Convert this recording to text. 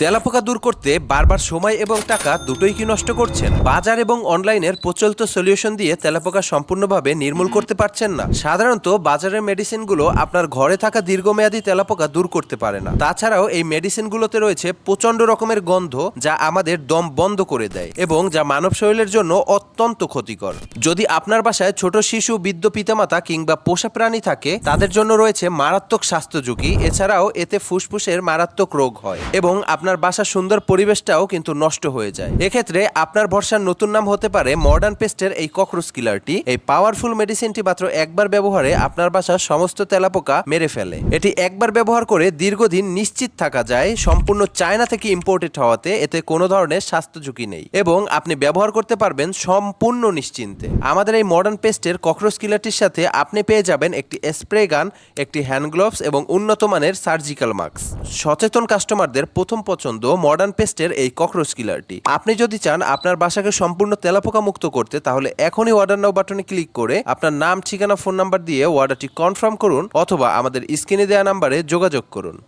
তেলাপোকা দূর করতে বারবার সময় এবং টাকা দুটোই কি নষ্ট করছেন? বাজার এবং অনলাইনের প্রচলিত সলিউশন দিয়ে তেলাপোকা সম্পূর্ণভাবে নির্মূল করতে পারছেন না। সাধারণত বাজারের মেডিসিনগুলো আপনার ঘরে থাকা দীর্ঘমেয়াদী তেলাপোকা দূর করতে পারে না। তাছাড়াও এই মেডিসিনগুলোতে রয়েছে প্রচণ্ড রকমের গন্ধ যা আমাদের দম বন্ধ করে দেয় এবং যা মানব শরীরের জন্য অত্যন্ত ক্ষতিকর। যদি আপনার বাসায় ছোট শিশু, বৃদ্ধ পিতামাতা কিংবা পোষা প্রাণী থাকে, তাদের জন্য রয়েছে মারাত্মক স্বাস্থ্য ঝুঁকি এছাড়াও এতে ফুসফুসের মারাত্মক রোগ হয় এবং আপনার বাসার সুন্দর পরিবেশটাও কিন্তু নষ্ট হয়ে যায়। এক্ষেত্রে আপনার ভরসার নতুন নাম হতে পারে মডার্ন পেস্টের এই ককরোচ কিলারটি এই পাওয়ারফুল মেডিসিনটি মাত্র একবার ব্যবহারে আপনার বাসার সমস্ত তেলাপোকা মেরে ফেলে। এটি একবার ব্যবহার করে দীর্ঘদিন নিশ্চিত থাকা যায়, সম্পূর্ণ চায়না থেকে ইম্পোর্টেড হওয়াতে এতে কোনো ধরনের স্বাস্থ্য ঝুঁকি নেই এবং আপনি ব্যবহার করতে পারবেন সম্পূর্ণ নিশ্চিন্তে। আমাদের এই মডার্ন পেস্টের ককরোচ কিলারটির সাথে আপনি পেয়ে যাবেন একটি স্প্রে গান একটি হ্যান্ড গ্লোভস এবং উন্নত মানের সার্জিক্যাল মাস্ক সচেতন কাস্টমারদের প্রথম পছন্দ মডার্ন পেস্টের এই ককরোচ কিলারটি আপনি যদি চান আপনার বাসাকে সম্পূর্ণ তেলাপোকা মুক্ত করতে, তাহলে এখনই অর্ডার নাও বাটনে ক্লিক করে আপনার নাম, ঠিকানা ফোন নাম্বার দিয়ে অর্ডারটি কনফার্ম করুন অথবা আমাদের স্ক্রিনে দেওয়া নাম্বারে যোগাযোগ করুন।